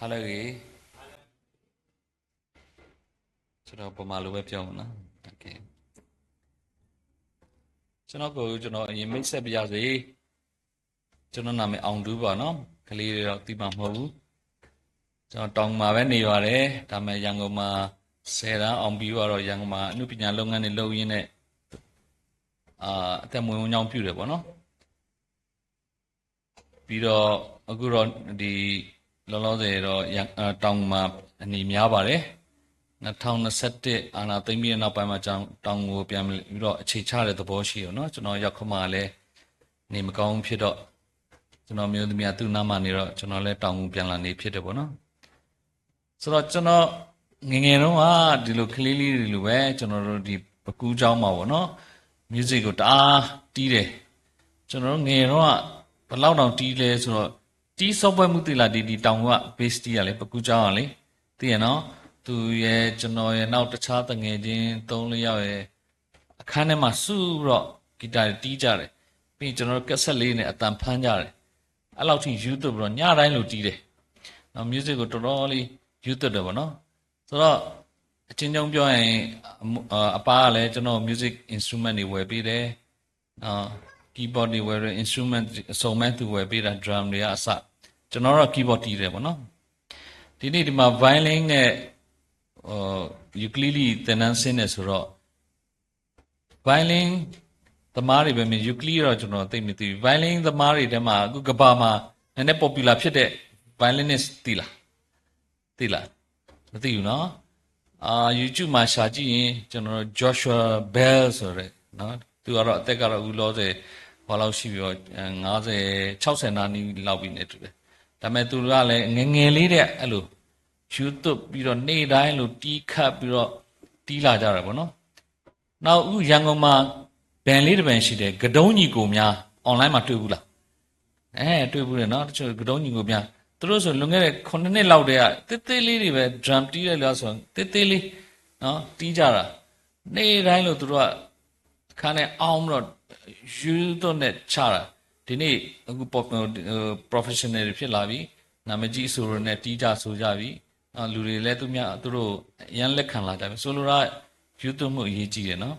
အားလည်းကြီးကျွန်တော်ပမာလိုပဲပြောမှာနော်โอเคကျွန်တော်ကိုကျွန်တော်အရင်မိတ်ဆက်ပြရစေကျွန်တော်နာမည်အောင်တူးပါနော်ကလေးတွေတော့သိမှာမဟုတ်ဘူးကျွန်တော်တောင်မှာပဲနေပါတယ်ဒါပေမဲ့ရန်ကုန်မှာဆယ်တန်းအောင်ပြီးတော့ရန်ကုန်မှာအမှုပညာလုပ်ငန်းတွေလုပ်ရင်းနဲ့အာအသက်မွေးဝမ်းကြောင်းပြုတယ်ပေါ့နော် ပြီးတော့အခုတော့ဒီ လောလောဆယ်တော့ရန်အာတောင်မှာအနေများပါတယ်2021အာနာသိမ့်ပြီးတဲ့နောက်ပိုင်းမှာကြောင်တောင်ကိုပြန်ပြီးတော့အခြေချတဲ့သဘောရှိရောเนาะကျွန်တော်ရောက်ခမလည်းနေမကောင်းဖြစ်တော့ကျွန်တော်မျိုးသမီးကသူ့နားမှာနေတော့ကျွန်တော်လည်းတောင်ကိုပြန်လာနေဖြစ်တယ်ပေါ့နော်ဆိုတော့ကျွန်တော်ငယ်ငယ်တုန်းကဒီလိုကလေးလေးတွေလိုပဲကျွန်တော်တို့ဒီပကူးเจ้าမှာပေါ့နော် music ကိုတအားတီးတယ် ကျွန်တော်တို့ငယ်တော့ဘယ်လောက်တောင်တီးလဲဆိုတော့ တီး software မှုတိလာဒီဒီတောင်က base တီးရလေပကူကြောင်းရလေသိရနော်သူရဲ့ကျွန်တော်ရဲ့နောက်တခြားတငယ်ချင်း၃၄ယောက်ရဲ့အခန်းထဲမှာစုပြီးတော့ဂီတာတွေတီးကြတယ်ပြီးရင်ကျွန်တော်တို့ကက်ဆက်လေးနဲ့အတန်ဖမ်းကြတယ်အဲ့လောက်ထိယူသွတ်ပြီးတော့ညတိုင်းလိုတီးတယ်နော် music ကိုတော်တော်လေးယူသွတ်တယ်ဗောနော်ဆိုတော့အချင်းချင်းပြောရင်အမအအပားကလည်းကျွန်တော် music instrument တွေဝယ်ပေးတယ်နော် keyboard တွေဝယ်ရ instrument အစုံမဲ့သူဝယ်ပေးတာ drum တွေကအစ ကျွန်တော်တော့ keyboard တီးတယ်ဗောနော်ဒီနေ့ဒီမှာ violin နဲ့ဟို ukulele သင်တန်းဆင်းနေဆိုတော့ violin သမားတွေပဲမြင် ukulele တော့ကျွန်တော်သိမသိဘူး violin သမားတွေထဲမှာအခုကဘာမှာနည်းနည်း popular ဖြစ်တဲ့ violinist သိလားသိလားမသိဘူးနော်အာ YouTube မှာရှာကြည့်ရင်ကျွန်တော်တို့ Joshua Bell ဆိုရဲနော်သူကတော့အသက်ကတော့အခုလောဆယ်ဘာလောက်ရှိပြီတော့50 60နာနီလောက်ပြီနေတူတယ် ဒါပေမဲ့သူကလည်းငယ်ငယ်လေးတဲ့အဲ့လို YouTube ပြီးတော့နေ့တိုင်းလို့တီးခတ်ပြီးတော့တီးလာကြတာပေါ့နော်နောက်အခုရန်ကုန်မှာဘန်လေးတစ်ပန်ရှိတယ်ကတုံးညီကိုများအွန်လိုင်းမှာတွေ့ဘူးလားအဲတွေ့ဘူးတယ်နော်တချို့ကတုံးညီကိုများသူတို့ဆိုလွန်ခဲ့တဲ့9နှစ်လောက်တည်းကတေးသေးလေးတွေပဲ drum တီးရလို့ဆိုတေးသေးလေးနော်တီးကြတာနေ့တိုင်းလို့သူတို့ကခါနဲ့အောင်တော့ယူတော့နဲ့ချတာ ဒီနေ့အခု pop- ဟို professional တွေဖြစ်လာပြီနာမည်ကြီးဆိုရနဲ့တီးကြဆိုကြပြီအော်လူတွေလည်းသူများသူတို့အရန်လက်ခံလာကြပြီဆိုလိုတာယူသွမှုအရေးကြီးတယ်နော်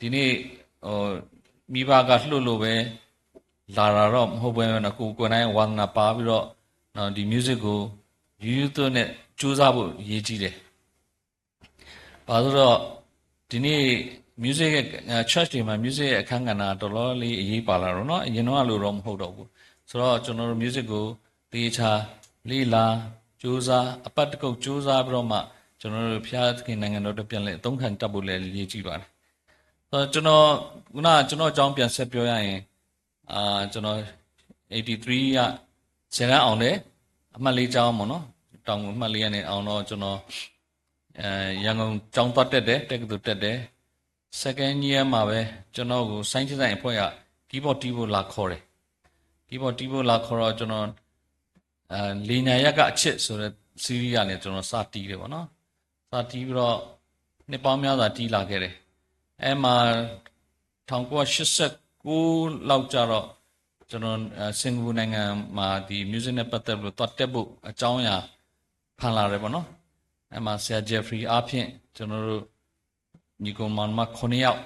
ဒီနေ့ဟိုမိဘကလှုပ်လို့ပဲလာတာတော့မဟုတ်ဘဲနဲ့ကိုကိုယ်တိုင်ဝါသနာပါပြီးတော့နော်ဒီ music ကိုယူယူသွနဲ့စူးစမ်းဖို့အရေးကြီးတယ်။ဘာလို့တော့ဒီနေ့ music ရဲ့ church တွေမှာ music ရဲ့အခန်းကဏ္ဍတော်တော်လေးအရေးပါလာတော့เนาะအရင်တော့လို့တော့မဟုတ်တော့ဘူး။ဆိုတော့ကျွန်တော်တို့ music ကိုတေချာလေးလာစူးစမ်းအပတ်တကုတ်စူးစမ်းပြီးတော့မှကျွန်တော်တို့ဖျားသခင်နိုင်ငံတော်တပြန်လဲအသုံးခံတတ်ဖို့လည်းရည်ကြည့်ပါတယ်။ဆိုတော့ကျွန်တော်ခုနကကျွန်တော်အကြောင်းပြန်ဆက်ပြောရရင်အာကျွန်တော်83ကဇန်အောင်တယ်အမှတ်လေးကျောင်းပေါ့နော်တောင်အမှတ်လေးကနေအောင်တော့ကျွန်တော်အဲရန်ကုန်ကျောင်းသွားတက်တယ်တက္ကသိုလ်တက်တယ် second year မှာပဲကျွန်တော်ကိုဆိုင်းချင်းဆိုင်အဖွဲ့က keyboard တီးဖို့လာခေါ်တယ် keyboard တီးဖို့လာခေါ်တော့ကျွန်တော်အဲလီညာရက်ကအချစ်ဆိုတဲ့ series ကနေကျွန်တော်စတီးတယ်ပေါ့နော်စတီးပြီးတော့နှစ်ပေါင်းများစွာတီးလာခဲ့တယ်အဲမှာ1989လောက်ကြတော့ကျွန်တော်အဲစင်ကာပူနိုင်ငံမှာဒီ music နဲ့ပတ်သက်လို့တွတ်တက်ဖို့အကြောင်းအရာဖန်လာတယ်ပေါ့နော်အဲမှာဆရာ Jeffrey အားဖြင့်ကျွန်တော်တို့ ညီကောင်မမ9ယောက်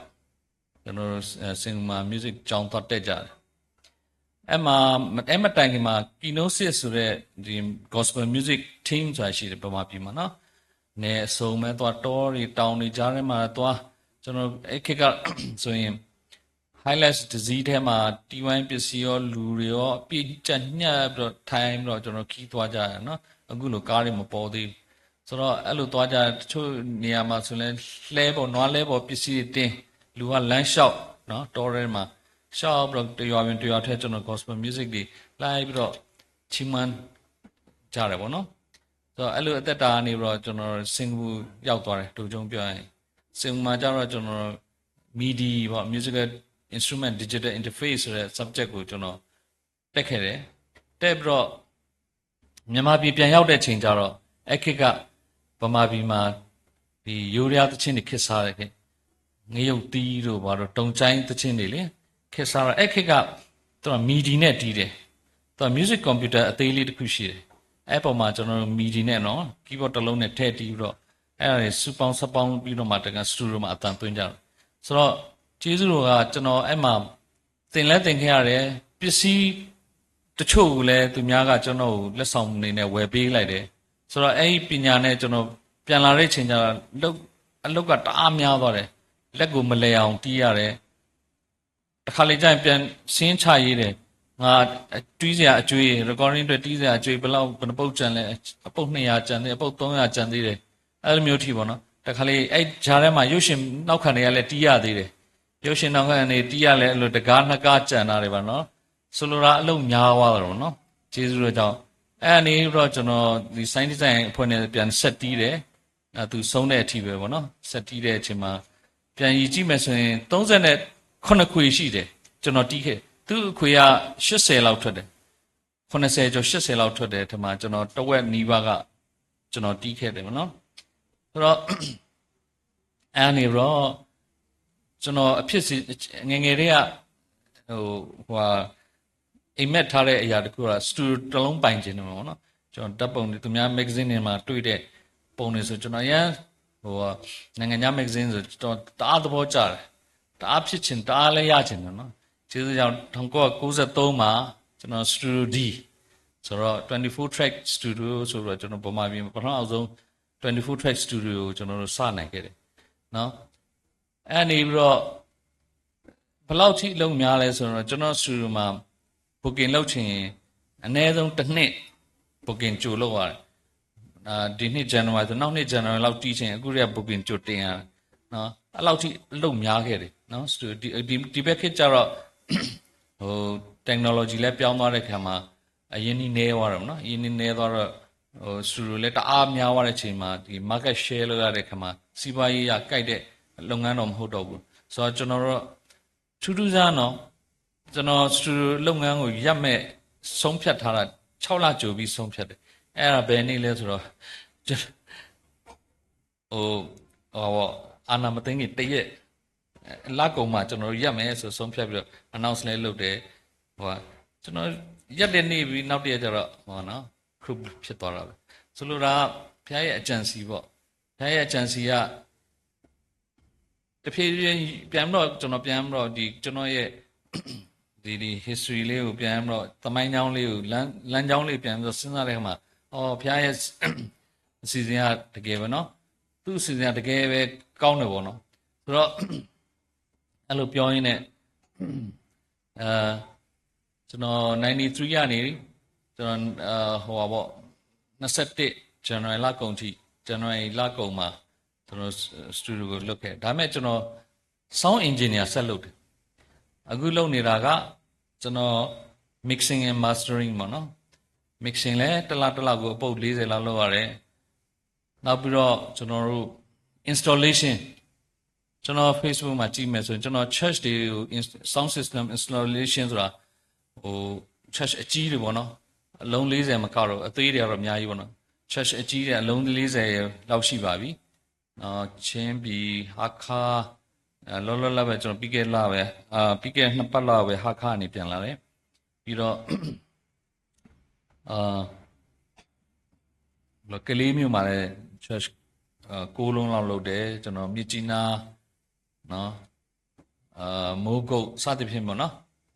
ကျွန်တော်တို့အဲစင်ကာပူမှာ music ကြောင်းတွတ်တက်ကြတယ်အဲ့မှာအဲ့မတိုင်ခင်မှာ Kinosis ဆိုတဲ့ဒီ gospel music team ဆိုတာရှိတယ်ပမာပြည်မှာနော်။နေအစုံမဲ့သွားတောတွေတောင်တွေကြားထဲမှာသွားကျွန်တော်အဲ့ခေတ်ကဆိုရင် highlights disease ထဲမှာ T1 ပစ္စည်းရောလူတွေရောအပြည့်ကျက်ညှပ်ပြီးတော့ထိုင်ပြီးတော့ကျွန်တော်ခီးသွားကြရနော်။အခုလိုကားတွေမပေါ်သေးဘူး။ ဆိုတော့အဲ့လိုသွားကြတချို့နေရာမှာဆိုရင်လှဲပေါ်နွားလဲပေါ်ပစ္စည်းတွေတင်းလူကလမ်းလျှောက်နော်တောထဲမှာရှောက်ပြီးတော့တရွာပြင်တရွာထဲကျွန်တော် gospel music တွေလိုက်ပြီးတော့ချီးမွမ်းကြတယ်ပေါ့နော်ဆိုတော့အဲ့လိုအသက်တာကနေပြီးတော့ကျွန်တော်စင်ကာပူရောက်သွားတယ်တူကြုံပြောရင်စင်ကာပူမှာကျတော့ကျွန်တော် MIDI ပေါ့ musical instrument digital interface ဆိုတဲ့ subject ကိုကျွန်တော်တက်ခဲ့တယ်တက်ပြီးတော့မြန်မာပြည်ပြန်ရောက်တဲ့ချိန်ကျတော့အဲ့ခေတ်က ဗမာပြည်မှာဒီယူရီးယားသချင်းတွေခစ်စားတယ်ခေတ်ငရုတ်တီးတို့ဘာလို့တုံချိုင်းသချင်းတွေလေခက်စားတော့အဲ့ခက်ကသူကမီဒီနဲ့တီးတယ်သူက music computer အသေးလေးတစ်ခုရှိတယ်အဲ့ပေါ်မှာကျွန်တော်တို့မီဒီနဲ့နော် keyboard တစ်လုံးနဲ့ထည့်တီးပြီးတော့အဲ့ဒါတွေစူပေါင်းစပေါင်းပြီးတော့မှတကယ်စတူဒီယိုမှာအတန်သွင်းကြတယ်ဆိုတော့ကျေးဇူးတော်ကကျွန်တော်အဲ့မှာသင်လဲသင်ခဲ့ရတယ်ပစ္စည်းတချို့ကိုလည်းသူများကကျွန်တော်ကိုလက်ဆောင်အနေနဲ့ဝယ်ပေးလိုက်တယ် ဆိုတော့အဲ့ဒီပညာနဲ့ကျွန်တော်ပြန်လာတဲ့ချိန်ကျတော့လုတ်အလုတ်ကတအားများသွားတယ်လက်ကိုမလဲအောင်တီးရတယ်တစ်ခါလေကျရင်ပြန်ရှင်းချရေးတယ်ငါတီးစရာအကျွေး recording အတွက်တီးစရာအကျွေးဘယ်လောက်ဘယ်နှပုတ်ကျန်လဲအပုတ်200ကျန်သေးအပုတ်300ကျန်သေးတယ်အဲ့လိုမျိုးထိပေါ့နော်တစ်ခါလေအဲ့ဂျားထဲမှာရုပ်ရှင်နောက်ခံတွေကလည်းတီးရသေးတယ်ရုပ်ရှင်နောက်ခံတွေတီးရလဲအဲ့လိုတကားနှစ်ကားကျန်တာတွေပါနော်ဆိုလိုတာအလုံးများသွားတယ်ပေါ့နော်ကျေးဇူးတော်ကြောင့် အဲ့အနေတော့ကျွန်တော်ဒီ sign design အဖွဲ့နဲ့ပြန်ဆက်တီးတယ်အဲသူဆုံးတဲ့အထိပဲပေါ့နော်ဆက်တီးတဲ့အချိန်မှာပြန်ရည်ကြည့်မယ်ဆိုရင်38ခွေရှိတယ်ကျွန်တော်တီးခဲ့သူ့အခွေက80လောက်ထွက်တယ်80ကျော်80လောက်ထွက်တယ်ဒီမှာကျွန်တော်တဝက်နီးပါးကကျွန်တော်တီးခဲ့တယ်ပေါ့နော်ဆိုတော့အဲ့အနေတော့ကျွန်တော်အဖြစ်စီငယ်ငယ်လေးကဟိုဟိုဟာ အိမ်မက်ထားတဲ့အရာတခုကစတူတစ်လုံးပိုင်ခြင်းတယ်ပေါ့နော်ကျွန်တော်တပ်ပုံတွေသူများမဂ္ဂဇင်းတွေမှာတွေ့တဲ့ပုံတွေဆိုကျွန်တော်ရန်ဟိုဟာနိုင်ငံခြားမဂ္ဂဇင်းဆိုကျွန်တော်တအားသဘောကျတယ်တအားဖြစ်ခြင်းတအားလည်းရခြင်းတယ်နော်ကျေးဇူးကြောင့်1993မှာကျွန်တော် Studio D ဆိုတော့24 track studio ဆိုတော့ကျွန်တော်ဗမာပြည်မှာပထမအောင်ဆုံး24 track studio ကိုကျွန်တော်တို့စနိုင်ခဲ့တယ်နော်အဲ့နေပြီးတော့ဘယ်လောက်ထိလုံးများလဲဆိုတော့ကျွန်တော် studio မှာ booking လုပ်ချင်ရင်အနည်းဆုံးတစ်နှစ် booking ကြိုလုပ်ရတယ်အာဒီနှစ် January ဆိုနောက်နှစ် January လောက်တီးချင်အခုရ booking ကြိုတင်ရတယ်နော်အဲ့လောက်ထိအလုပ်များခဲ့တယ်နော် studio ဒီဒီဒီဘက်ခေတ်ကျတော့ဟို technology လည်းပြောင်းသွားတဲ့ခါမှာအရင်နီးနေသွားတယ်ဗောနော်အရင်နီးနေသွားတော့ဟို studio လည်းတအားများသွားတဲ့အချိန်မှာဒီ market share လုပ်ရတဲ့ခါမှာစီးပွားရေးရကြိုက်တဲ့လုပ်ငန်းတော့မဟုတ်တော့ဘူးဆိုတော့ကျွန်တော်တို့ထူးထူးဆန်းတော့ ကျွန်တော်စတူဒီယိုလုပ်ငန်းကိုရပ်မဲ့ဆုံးဖြတ်ထားတာ6လကြိုပြီးဆုံးဖြတ်တယ်အဲ့ဒါဘယ်နေ့လဲဆိုတော့ကျွန်ဟိုဟောပေါ့အာနာမသိင္ကြီးတရက်လကုံမှာကျွန်တော်တို့ရပ်မယ်ဆိုဆုံးဖြတ်ပြီးတော့ announce လေးလုပ်တယ်ဟိုကကျွန်တော်ရက်တဲ့နေ့ပြီးနောက်တရက်ကျတော့ဟောနော် group ဖြစ်သွားတာပဲဆိုလိုတာဘုရားရဲ့အကြံစီပေါ့ဘုရားရဲ့အကြံစီကတဖြည်းဖြည်းပြန်ပြီးတော့ကျွန်တော်ပြန်ပြီးတော့ဒီကျွန်တော်ရဲ့ ဒီဒီ history လေးကိုပြန်ပြီးတော့သမိုင်းကြောင်းလေးကိုလမ်းလမ်းကြောင်းလေးပြန်ပြီးတော့စဉ်းစားတဲ့အခါမှာအော်ဘုရားရဲ့အစီအစဉ်ကတကယ်ပဲเนาะသူ့အစီအစဉ်ကတကယ်ပဲကောင်းတယ်ပေါ့နော်ဆိုတော့အဲ့လိုပြောရင်းနဲ့အဲကျွန်တော်93ကနေကျွန်တော်အာဟိုပါပေါ့21 January လကုန်ထိ January လကုန်မှာကျွန်တော်စတူဒီယိုကိုလွတ်ခဲ့ဒါပေမဲ့ကျွန်တော် sound engineer ဆက်လုပ်တယ် အခုလုပ်နေတာကကျွန်တော် mixing and mastering ပေါ့နော် mixing လဲတစ်လားတစ်လားကိုအပုတ်40လောက်လုပ်ရတယ်နောက်ပြီးတော့ကျွန်တော်တို့ installation ကျွန်တော် Facebook မှာကြည့်မယ်ဆိုရင်ကျွန်တော် church တွေကို sound system installation ဆိုတာဟို church အကြီးတွေပေါ့နော်အလုံး40မကောက်တော့အသေးတွေကတော့အများကြီးပေါ့နော် church အကြီးတွေအလုံး40လောက်ရှိပါပြီနော်ချင်းပြည်ဟာခါ လောလောလပဲကျွန်တော်ပြီးခဲ့လာပဲအာပြီးခဲ့နှစ်ပတ်လောက်ပဲဟာခါနေပြန်လာတယ်ပြီးတော့အာလောကလေးမျိုးမှာလည်း church အာကိုးလုံးလောက်လုပ်တယ်ကျွန်တော်မြစ်ကြီးနားနော်အာမိုးကုတ်စသဖြင့်ပေါ့နော်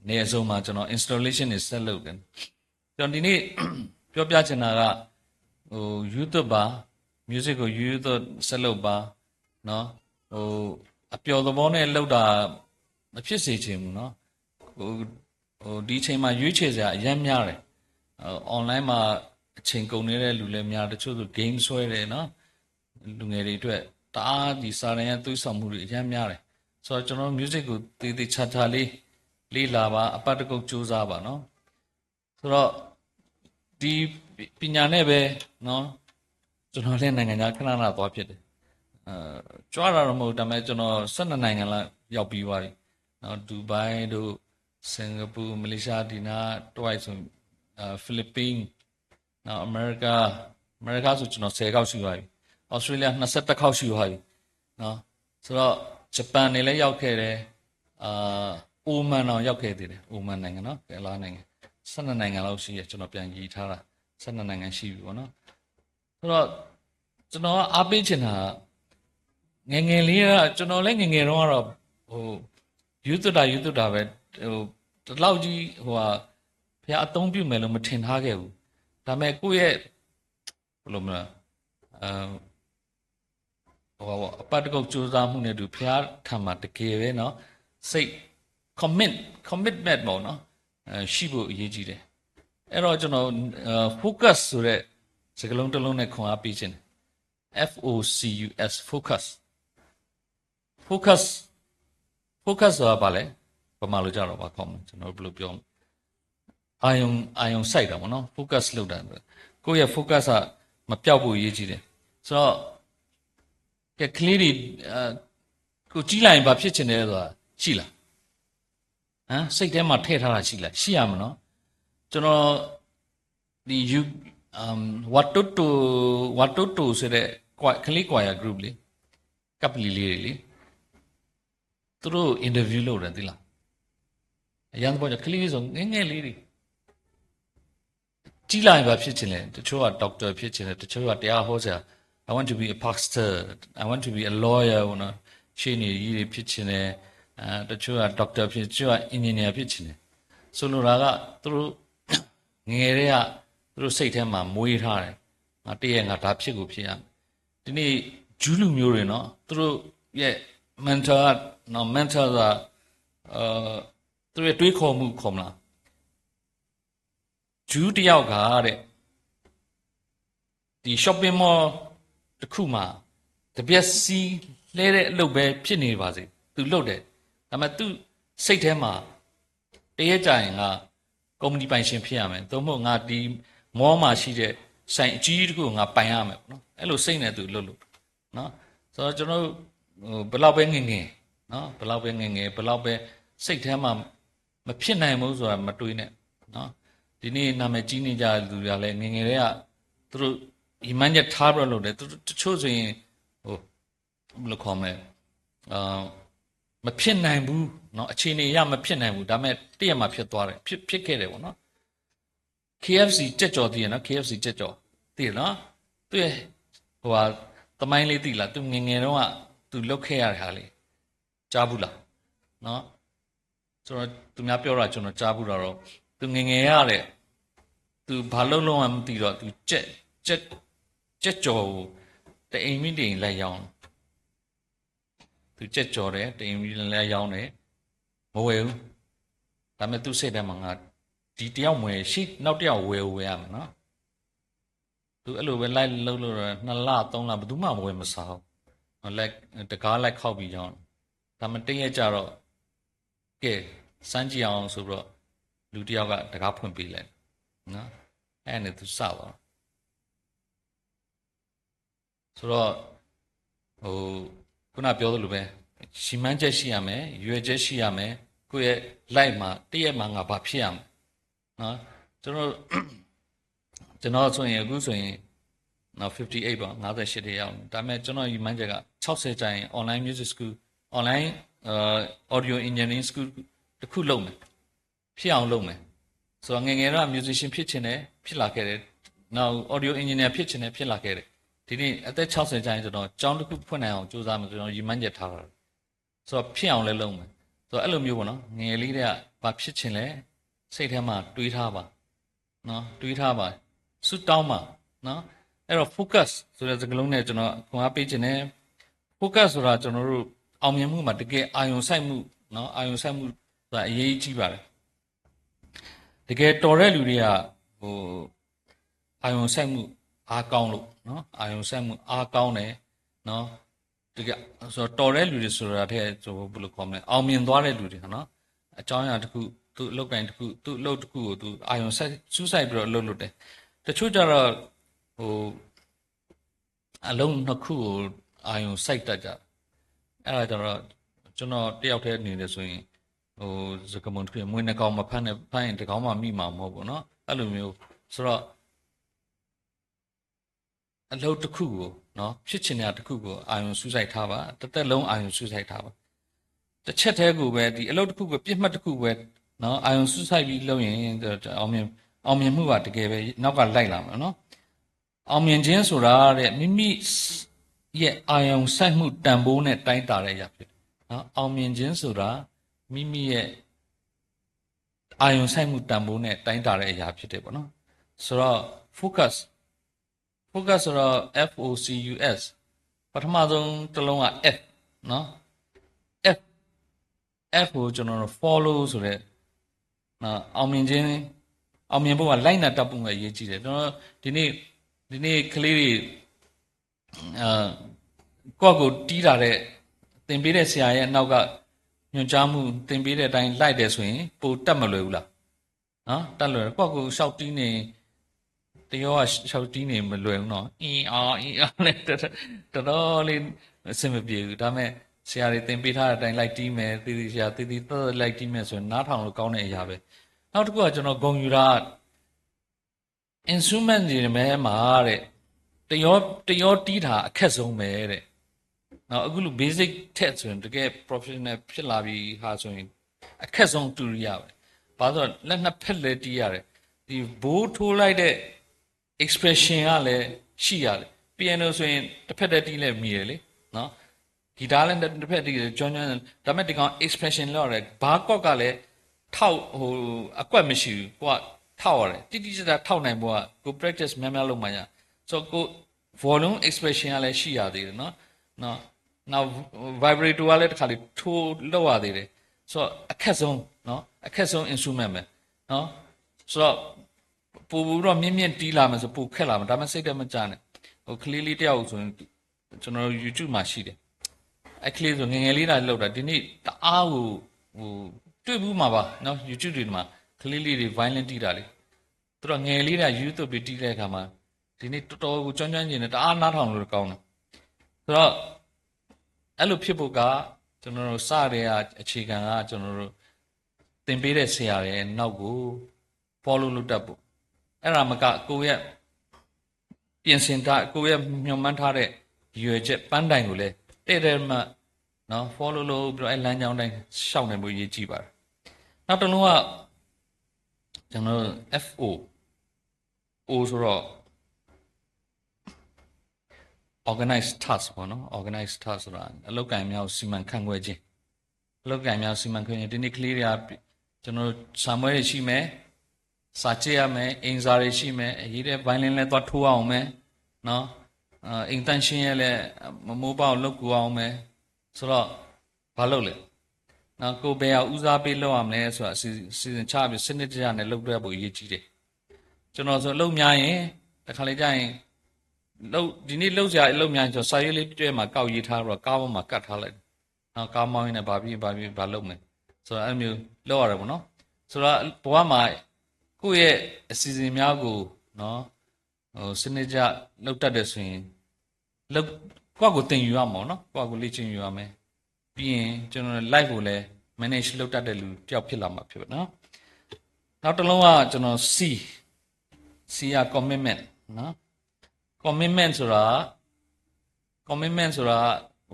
နေအစုံမှာကျွန်တော် installation တွေဆက်လုပ်တယ်ကျွန်တော်ဒီနေ့ပြောပြချင်တာကဟို YouTube ပါ music ကို YouTube ဆက်လုပ်ပါနော်ဟို အပျော်သဘောနဲ့လုပ်တာမဖြစ်စေချင်ဘူးနော်ဟိုဟိုဒီချိန်မှာရွေးချယ်စရာအများများတယ်ဟို online မှာအချိန်ကုန်နေတဲ့လူလည်းများတချို့ဆို game ဆွဲတယ်နော်လူငယ်တွေအတွက်တအားဒီစာရန်ရဲ့သွေးဆောင်မှုတွေအများများတယ်ဆိုတော့ကျွန်တော် music ကိုတည်တည်ချာချာလေးလေးလာပါအပတ်တကုတ်စူးစမ်းပါနော်ဆိုတော့ဒီပညာနဲ့ပဲနော်ကျွန်တော်လည်းနိုင်ငံခြားခဏခဏသွားဖြစ်တယ် အဲကြွားတာတော့မဟုတ်ဒါပေမဲ့ကျွန်တော်12နိုင်ငံလောက်ရောက်ပြီးသွားပြီနော်ဒူဘိုင်းတို့စင်ကာပူမလေးရှားဒီနာတွိုက်ဆိုအဲဖိလစ်ပင်းနော်အမေရိကအမေရိကဆိုကျွန်တော်10ခေါက်ရှိသွားပြီဩစတြေးလျ21ခေါက်ရှိသွားပြီနော်ဆိုတော့ဂျပန်နေလည်းရောက်ခဲ့တယ်အာအိုမန်တော့ရောက်ခဲ့သေးတယ်အိုမန်နိုင်ငံနော်ကဲလာနိုင်ငံ12နိုင်ငံလောက်ရှိရကျွန်တော်ပြန်ရည်ထားတာ12နိုင်ငံရှိပြီပေါ့နော်ဆိုတော့ကျွန်တော်ကအားပေးချင်တာက ငယ်ငယ်လေးကကျွန်တော်လည်းငယ်ငယ်တော့ကတော့ဟိုယူသွတာယူသွတာပဲဟိုဒီလောက်ကြီးဟိုဟာဘုရားအသုံးပြုမယ်လို့မထင်ထားခဲ့ဘူးဒါပေမဲ့ကိုယ့်ရဲ့ဘယ်လိုမလဲအမ်ဟိုပါအပတ်တကုတ်စူးစမ်းမှုနဲ့တူဘုရားထံမှာတကယ်ပဲเนาะစိတ် commit commitment ပေါ့နော်အဲရှိဖို့အရေးကြီးတယ်အဲ့တော့ကျွန်တော်အဲ focus ဆိုတဲ့စကားလုံးတစ်လုံးနဲ့ခွန်အားပေးခြင်း F O C U S focus focus focus ဆိုတာဘာလဲပမာလို့ကြတော့ဘာခေါ်မလဲကျွန်တော်ဘယ်လိုပြောမလဲအာယုံအာယုံစိုက်တာပေါ့နော် focus လုပ်တာကိုယ့်ရဲ့ focus ကမပြောက်ဖို့အရေးကြီးတယ်ဆိုတော့ကဲကလေးတွေအဲကိုကြီးလိုက်ရင်ဘာဖြစ်ချင်တယ်ဆိုတာရှိလားဟမ်စိတ်ထဲမှာထည့်ထားတာရှိလားရှိရမနော်ကျွန်တော်ဒီ you um watoto watoto ဆိုတဲ့ကလေး choir group လေကပ်လီလေးတွေလေ သူတို့ interview လုပ်တယ်သိလားအရန်ပေါ်ကြကလေးဆိုငယ်ငယ်လေးတွေကြီးလာရင်ဘာဖြစ်ချင်လဲတချို့က doctor ဖြစ်ချင်တယ်တချို့ကတရားဟောဆရာ I want to be a pastor I want to be a lawyer ဘောနော်ရှင်းနေကြီးတွေဖြစ်ချင်တယ်အဲတချို့က doctor ဖြစ်တချို့က engineer ဖြစ်ချင်တယ်ဆိုလိုတာကသူတို့ငယ်ငယ်တွေကသူတို့စိတ်ထဲမှာမွေးထားတယ်ငါတည့်ရငါဒါဖြစ်ကိုဖြစ်ရမယ်ဒီနေ့ဂျူးလူမျိုးတွေနော်သူတို့ရဲ့ mental က နော် mental ကအာသူတို့ရဲ့တွေးခေါ်မှုခေါ်မလားဂျူးတယောက်ကတဲ့ဒီ shopping mall တစ်ခုမှာတပြက်စီလဲတဲ့အလုပ်ပဲဖြစ်နေပါစေသူလုပ်တယ်ဒါပေမဲ့သူစိတ်ထဲမှာတရက်ကြရင်ကကုမ္ပဏီပိုင်ရှင်ဖြစ်ရမယ်သို့မဟုတ်ငါဒီမောမှာရှိတဲ့ဆိုင်အကြီးတစ်ခုကိုငါပိုင်ရမယ်ပေါ့နော်အဲ့လိုစိတ်နဲ့သူလုပ်လို့နော်ဆိုတော့ကျွန်တော်တို့ဟိုဘယ်လောက်ပဲငငယ် နော်ဘယ်လောက်ပဲငငယ်ဘယ်လောက်ပဲစိတ်ထဲမှာမဖြစ်နိုင်ဘူးဆိုတာမတွေးနဲ့နော်ဒီနေ့နာမည်ကြီးနေကြတဲ့လူတွေကလည်းငငယ်တွေကသူတို့ဒီမန်ချက်ထားပြီးတော့လုပ်တယ်သူတို့တချို့ဆိုရင်ဟိုဘယ်လိုခေါ်မလဲအာမဖြစ်နိုင်ဘူးเนาะအခြေအနေရမဖြစ်နိုင်ဘူးဒါပေမဲ့တည့်ရမှာဖြစ်သွားတယ်ဖြစ်ဖြစ်ခဲ့တယ်ပေါ့နော် KFC ကြက်ကြော်တည်ရနော် KFC ကြက်ကြော်တည်ရနော်သူရဲ့ဟိုဟာသမိုင်းလေးတည်လားသူငယ်ငယ်တုန်းကသူလုတ်ခဲ့ရတဲ့ဟာလေး ကြားဘူးလားနော်ကျွန်တော်သူများပြောတာကျွန်တော်ကြားဘူးတော့သူငယ်ငယ်ရတဲ့သူဘာလုံးလုံးမှမသိတော့သူကြက်ကြက်ကြက်ကြော်ကိုတအိမ်မိတိမ်လိုက်ရောင်းသူကြက်ကြော်တယ်တအိမ်မိလိုက်ရောင်းတယ်မဝယ်ဘူးဒါပေမဲ့သူစိတ်ထဲမှာငါဒီတယောက်မွယ်ရှိနောက်တယောက်ဝယ်ဝယ်ရမှာနော်သူအဲ့လိုပဲလိုက်လှုပ်လို့တော့နှစ်လသုံးလဘယ်သူမှမဝယ်မစားဘူးလက်တကားလိုက်ခောက်ပြီးရောင်း ဒါမှတည့်ရကြတော့ကဲစမ်းကြည့်အောင်ဆိုပြီးတော့လူတယောက်ကတကားဖွင့်ပေးလိုက်နော်အဲ့နဲ့သူစသွားဆိုတော့ဟိုခုနပြောသလိုပဲရှီမန်းချက်ရှိရမယ်ရွယ်ချက်ရှိရမယ်ကိုယ့်ရဲ့ life မှာတည့်ရက်မှာငါဘာဖြစ်ရမလဲနော်ကျွန်တော်ကျွန်တော်ဆိုရင်အခုဆိုရင်နော်58ပါ58တိရောက်ဒါပေမဲ့ကျွန်တော်ယူမှန်းချက်က60ကျရင် online music school online uh audio engineering school တခုလုပ်မယ်ဖြစ်အောင်လုပ်မယ်ဆိုတော့ငယ်ငယ်တော့ musician ဖြစ်ချင်တယ်ဖြစ်လာခဲ့တယ်နောက် audio engineer ဖြစ်ချင်တယ်ဖြစ်လာခဲ့တယ်ဒီနေ့အသက်60ကျရင်ကျွန်တော်ကျောင်းတစ်ခုဖွင့်နိုင်အောင်ကြိုးစားမယ်ကျွန်တော်ယူမှန်းချက်ထားတာဆိုတော့ဖြစ်အောင်လည်းလုပ်မယ်ဆိုတော့အဲ့လိုမျိုးပေါ့နော်ငယ်လေးတွေကဘာဖြစ်ချင်လဲစိတ်ထဲမှာတွေးထားပါနော်တွေးထားပါစွတောင်းပါနော်အဲ့တော့ focus ဆိုတဲ့စကားလုံးနဲ့ကျွန်တော်ခွန်အားပေးခြင်းနဲ့ focus ဆိုတာကျွန်တော်တို့ အောင်မြင်မှုမှာတကယ်အာရုံစိုက်မှုနော်အာရုံစိုက်မှုဆိုတာအရေးကြီးပါတယ်တကယ်တော်တဲ့လူတွေကဟိုအာရုံစိုက်မှုအားကောင်းလို့နော်အာရုံစိုက်မှုအားကောင်းတယ်နော်တကယ်ဆိုတော့တော်တဲ့လူတွေဆိုတာတဲ့ဆိုဘယ်လိုခေါ်မလဲအောင်မြင်သွားတဲ့လူတွေနော်အကြောင်းအရာတစ်ခုသူ့အလုပ်တိုင်းတစ်ခုသူ့အလုပ်တစ်ခုကိုသူအာယုံဆက်စူးစိုက်ပြီးတော့အလုပ်လုပ်တယ်တချို့ကျတော့ဟိုအလုံးနှစ်ခုကိုအာယုံစိုက်တတ်ကြ အဲ့ဒါကျတော့ကျွန်တော်တယောက်တည်းနေတယ်ဆိုရင်ဟိုစကမုံတစ်ခုမွေးနှကောင်မဖမ်းနဲ့ဖမ်းရင်တကောင်မှမိမှာမဟုတ်ဘူးเนาะအဲ့လိုမျိုးဆိုတော့အလုပ်တစ်ခုကိုเนาะဖြစ်ချင်တဲ့တစ်ခုကိုအာယုံစူးစိုက်ထားပါတစ်သက်လုံးအာယုံစူးစိုက်ထားပါတစ်ချက်တည်းကိုပဲဒီအလုပ်တစ်ခုပဲပြစ်မှတ်တစ်ခုပဲနော်အာယုံဆုဆိုင်ပြီးလုပ်ရင်အောင်မြင် အောင်မြင်မှုကတကယ်ပဲနောက်ကလိုက်လာမှာနော်အောင်မြင်ခြင်းဆိုတာတဲ့မိမိ ရဲ့အာယုံစိုက်မှုတန်ဖိုးနဲ့တိုင်းတာတဲ့အရာဖြစ်တယ်နော်အောင်မြင်ခြင်းဆိုတာမိမိရဲ့အာယုံစိုက်မှုတန်ဖိုးနဲ့တိုင်းတာတဲ့အရာဖြစ်တယ်ပေါ့နော်ဆိုတော့ focus focus ဆိုတော့ F O C U S ပထမဆုံးတစ်လုံးက F နော် F F ကိုကျွန်တော်တို့ follow ဆိုတဲ့နော်အောင်မြင်ခြင်းအောင်မြင်ဖို့ကလိုက်နာတတ်ဖို့ပဲအရေးကြီးတယ်ကျွန်တော်ဒီနေ့ဒီနေ့ကလေးတွေ အာကိုယ့်ကိုတီးတာတဲ့သင်ပေးတဲ့ဆရာရဲ့အနောက်ကညွှန်ကြားမှုသင်ပေးတဲ့အတိုင်းလိုက်တယ်ဆိုရင်ပိုတက်မလွယ်ဘူးလားနော်တက်လွယ်ကိုယ့်ကိုရှောက်တီးနေတရောကရှောက်တီးနေမလွယ်ဘူးနော်အင်းအော်အင်းအော်နဲ့တော်တော်လေးအဆင်မပြေဘူးဒါပေမဲ့ဆရာတွေသင်ပေးထားတဲ့အတိုင်းလိုက်တီးမယ်တည်တည်ဆရာတည်တည်သက်သက်လိုက်တီးမယ်ဆိုရင်နားထောင်လို့ကောင်းတဲ့အရာပဲနောက်တစ်ခုကကျွန်တော်ဂုံယူတာ instrument တွေမဲမှာတဲ့ တရောတရောတီးတာအခက်ဆုံးပဲတဲ့နောက်အခုလို basic ထက်ဆိုရင်တကယ် professional ဖြစ်လာပြီဟာဆိုရင်အခက်ဆုံးတူရပဲဘာလို့လဲလက်နှစ်ဖက်လဲတီးရတယ်ဒီဘိုးထိုးလိုက်တဲ့ expression ကလည်းရှိရတယ် piano ဆိုရင်တစ်ဖက်တည်းတီးလဲမြည်တယ်လေနော်ဂီတာလည်းတစ်ဖက်တည်းကျွမ်းကျွမ်းဒါပေမဲ့ဒီကောင် expression လောက်ရတယ်ဘာကော့ကလည်းထောက်ဟိုအကွက်မရှိဘူးကိုကထောက်ရတယ်တိတိကျကျထောက်နိုင်ဖို့ကကို practice များများလုပ်မှရ ဆိုတော့ကို volume expression ကလည်းရှိရသေးတယ်နော်နော်နောက် vibrato ကလည်းတစ်ခါလေးထိုးလောက်ရသေးတယ်ဆိုတော့အခက်ဆုံးနော်အခက်ဆုံး instrument ပဲနော်ဆိုတော့ပူပူတော့မြင့်မြင့်တီးလာမယ်ဆိုပူခက်လာမယ်ဒါမှစိတ်တမကြနဲ့ဟိုကလေးလေးတယောက်ဆိုရင်ကျွန်တော် YouTube မှာရှိတယ်အဲ့ကလေးဆိုငယ်ငယ်လေးတာလောက်တာဒီနေ့တအားကိုဟိုတွေ့ဘူးမှာပါနော် YouTube တွေမှာကလေးလေးတွေ violent တီးတာလေသူတို့ငယ်လေးတာ YouTube တွေတီးတဲ့အခါမှာ ဒီနေ့တော်တော်ကိုကျွမ်းကျွမ်းကျင်နေတအားနားထောင်လို့ကောင်းတယ်ဆိုတော့အဲ့လိုဖြစ်ဖို့ကကျွန်တော်တို့စတဲ့အခြေခံကကျွန်တော်တို့သင်ပေးတဲ့ဆရာရဲ့နောက်ကို follow လုပ်တတ်ဖို့အဲ့ဒါမကကိုယ့်ရဲ့ပြင်ဆင်ထားကိုယ့်ရဲ့မျှော်မှန်းထားတဲ့ရည်ရွယ်ချက်ပန်းတိုင်ကိုလည်းတဲ့တဲ့မှနော် follow လုပ်ပြီးတော့အဲ့လမ်းကြောင်းတိုင်းရှောက်နိုင်ဖို့ရည်ကြည့်ပါတယ်နောက်တစ်လုံးကကျွန်တော်တို့ FO O ဆိုတော့ organized task ပေါ့နော် organized task ဆိုတာအလုပ်ကိုင်များကိုစီမံခန့်ခွဲခြင်းအလုပ်ကိုင်များစီမံခန့်ခွဲခြင်းဒီနေ့ကလေးတွေကကျွန်တော်တို့စာမွေးတွေရှိမယ်စာကြည့်ရမယ်အင်စာတွေရှိမယ်အရေးတဲ့ဘိုင်းလင်းလဲသွားထိုးအောင်မယ်နော်အာအင်တန်ရှင်းရဲ့လဲမမိုးပေါက်လုပ်ကူအောင်မယ်ဆိုတော့ဘာလုပ်လဲနော်ကိုဘယ်အောင်ဦးစားပေးလုပ်ရမလဲဆိုတာအစီအစဉ်ချပြီးစနစ်တကျနဲ့လုပ်ရဖို့အရေးကြီးတယ်ကျွန်တော်ဆိုအလုပ်များရင်တစ်ခါလေကြာရင် လောက်ဒီနေ့လောက်စရာအလုပ်များဆိုစာရေးလေးပြည့်မှာကောက်ရေးထားတော့ကားပေါ်မှာကတ်ထားလိုက်။နော်ကားမောင်းရင်းနဲ့ဘာပြီးဘာပြီးဘာလုပ်မယ်။ဆိုတော့အဲ့မျိုးလောက်ရတယ်ပေါ့နော်။ဆိုတော့ဘဝမှာကိုယ့်ရဲ့အစီအစဉ်များကိုနော်ဟိုစနစ်ကျလောက်တတ်တယ်ဆိုရင်လောက်ကိုယ့်ကိုတင်ယူရမှာနော်ကိုယ့်ကိုလေ့ကျင့်ယူရမယ်။ပြီးရင်ကျွန်တော် live ကိုလည်း manage လုပ်တတ်တဲ့လူတယောက်ဖြစ်လာမှာဖြစ်ပါနော်။နောက်တစ်လုံးကကျွန်တော် C C က commitment နော် commitment ဆိုတာ commitment ဆိုတာ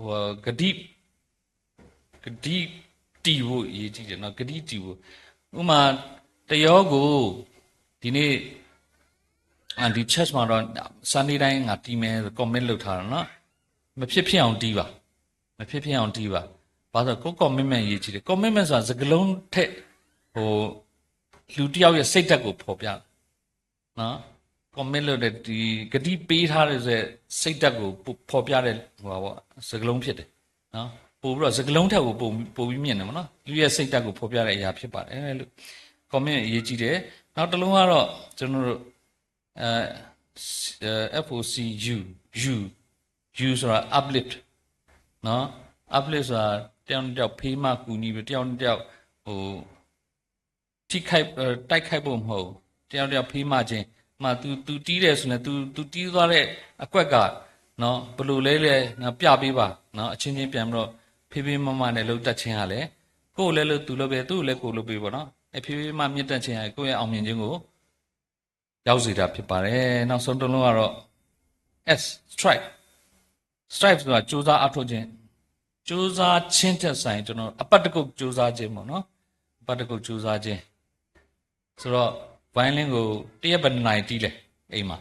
ဟိုဂတိဂတိတီဖို့အရေးကြီးတယ်နော်ဂတိတီဖို့ဥမာတယောကိုဒီနေ့အန်ဒီ church မှာတော့ Sunday တိုင်းငါတီးမယ် commit လုပ်ထားတာနော်မဖြစ်ဖြစ်အောင်တီးပါမဖြစ်ဖြစ်အောင်တီးပါဘာလို့ကို commitment ရေးကြည့်တယ် commitment ဆိုတာစကလုံးထက်ဟိုလူတယောက်ရဲ့စိတ်ဓာတ်ကိုဖော်ပြနော် commit လုပ်တဲ့ဒီဂတိပေးထားတဲ့စိတ်ဓာတ်ကိုဖော်ပြတဲ့ဟိုပါပေါ့စကလုံးဖြစ်တယ်နော်ပို့ပြီးတော့စကလုံးထက်ကိုပို့ပို့ပြီးမြင်တယ်မနော်လူရဲ့စိတ်ဓာတ်ကိုဖော်ပြတဲ့အရာဖြစ်ပါတယ်အဲလို့ comment အရေးကြီးတယ်နောက်တစ်လုံးကတော့ကျွန်တော်တို့အဲ FOCU U U ဆိုတာ uplift နော် uplift ဆိုတာတယောက်တစ်ယောက်ဖေးမှကူညီပြီးတယောက်တစ်ယောက်ဟိုထိခိုက်တိုက်ခိုက်ဖို့မဟုတ်တယောက်တစ်ယောက်ဖေးမှခြင်း မှ तू तू တီးတယ်ဆိုရင် तू तू တီးသွားတဲ့အကွက်ကနော်ဘလို့လဲလဲငါပြပေးပါနော်အချင်းချင်းပြန်ပြီးတော့ဖေးဖေးမမနဲ့လှုပ်တက်ခြင်းကလည်းကိုယ်လည်းလို့ तू လုပ်ပဲသူ့လည်းကိုယ်လုပ်ပေးပေါ့နော်အဖေးဖေးမမြင့်တက်ခြင်းကကိုယ့်ရဲ့အောင်မြင်ခြင်းကိုရောက်စေတာဖြစ်ပါတယ်နောက်ဆုံးတစ်လုံးကတော့ S strike strike ဆိုတာစူးစမ်းအထောက်ခြင်းစူးစမ်းခြင်းတဲ့ဆိုင်ကျွန်တော်အပတ်တကုတ်စူးစမ်းခြင်းပေါ့နော်အပတ်တကုတ်စူးစမ်းခြင်းဆိုတော့ violin ကိုတရက်ဘယ်နှစ်နာရီတီးလဲအိမ်မှာ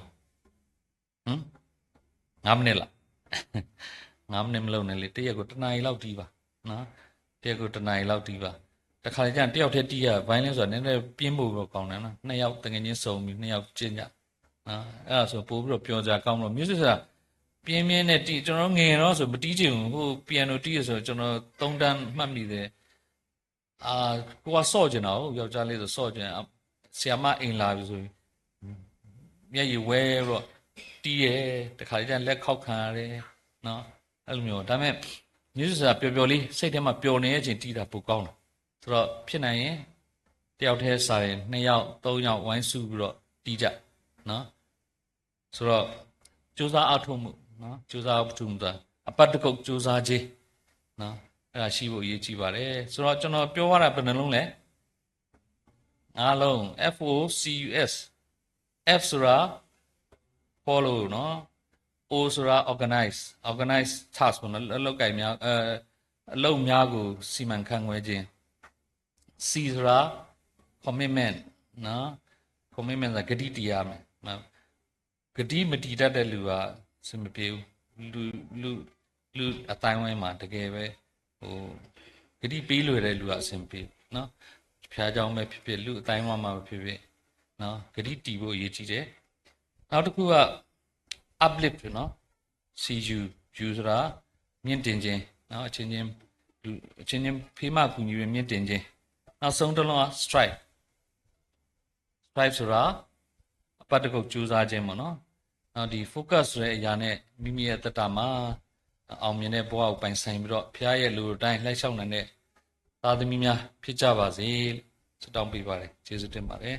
ဟမ်9မိနစ်လား9မိနစ်မလုံးနဲ့လေတရက်ကိုတစ်နာရီလောက်တီးပါနော်တရက်ကိုတစ်နာရီလောက်တီးပါတခါလေကျရင်တယောက်တည်းတီးရ violin ဆိုတာနည်းနည်းပြင်းဖို့တော့ကောင်းတယ်နော်နှစ်ယောက်တကယ်ချင်းစုံပြီးနှစ်ယောက်ကျင့်ကြနော်အဲ့ဒါဆိုပို့ပြီးတော့ပျော်ကြကောင်းတော့ music ဆိုတာပြင်းပြင်းနဲ့တီးကျွန်တော်ငယ်တော့ဆိုမတီးချင်ဘူးဟို piano တီးရဆိုကျွန်တော်သုံးတန်းမှတ်မိတယ်အာကိုကစော့ကျင်တာဟုတ်ယောက်ျားလေးဆိုစော့ကျင်အ ဆီယမအိမ်လာပြီဆိုရင်မျက်ရည်ဝဲတော့တီးရဲတခါကျရင်လက်ခောက်ခံရတယ်နော်အဲ့လိုမျိုးဒါပေမဲ့မြစ်ဆိုတာပျော်ပျော်လေးစိတ်ထဲမှာပျော်နေတဲ့အချိန်တီးတာပိုကောင်းတယ်ဆိုတော့ဖြစ်နိုင်ရင်တယောက်တည်းစားရင်နှစ်ယောက်သုံးယောက်ဝိုင်းစုပြီးတော့တီးကြနော်ဆိုတော့စူးစမ်းအထောက်မှုနော်စူးစမ်းအထောက်မှုဆိုတာအပတ်တစ်ခုတ်စူးစမ်းခြင်းနော်အဲ့ဒါရှိဖို့အရေးကြီးပါတယ်ဆိုတော့ကျွန်တော်ပြောရတာဘယ်နှလုံးလဲ အားလုံး F O C U S F ဆိုတာ follow เนาะ O ဆိုတာ organize organize task ပေါ့နော်အလုပ်ကိုင်များအဲအလုပ်များကိုစီမံခန့်ခွဲခြင်း C ဆိုတာ commitment เนาะ commitment ဆိုတာဂတိတရားမယ်နော်ဂတိမတည်တတ်တဲ့လူကစင်မပြေဘူးလူလူလူအတိုင်းဝိုင်းမှာတကယ်ပဲ ဟိုဂတိပေးလွယ်တဲ့လူကအဆင်ပြေနော် ဖျားကြောင်ပဲဖြစ်ဖြစ်လူအတိုင်းဝမှာပဲဖြစ်ဖြစ်နော်ဂတိတီဖို့အရေးကြီးတယ်နောက်တစ်ခုက uplift နော် CU U ဆိုတာမြင့်တင်ခြင်းနော်အချင်းချင်းလူအချင်းချင်းဖေးမကူညီပြီးမြင့်တင်ခြင်းနောက်ဆုံးတစ်လုံးက strike strike ဆိုတာအပတ်တစ်ခုတ်ကြိုးစားခြင်းပေါ့နော်နောက်ဒီ focus ဆိုတဲ့အရာနဲ့မိမိရဲ့တက်တာမှာအောင်မြင်တဲ့ဘဝကိုပိုင်ဆိုင်ပြီးတော့ဖခင်ရဲ့လူတို့တိုင်းလှိုက်လျှောက်နိုင်တဲ့ သားသမီးများဖြစ်ကြပါစေလို့ဆုတောင်းပေးပါတယ်ကျေးဇူးတင်ပါတယ်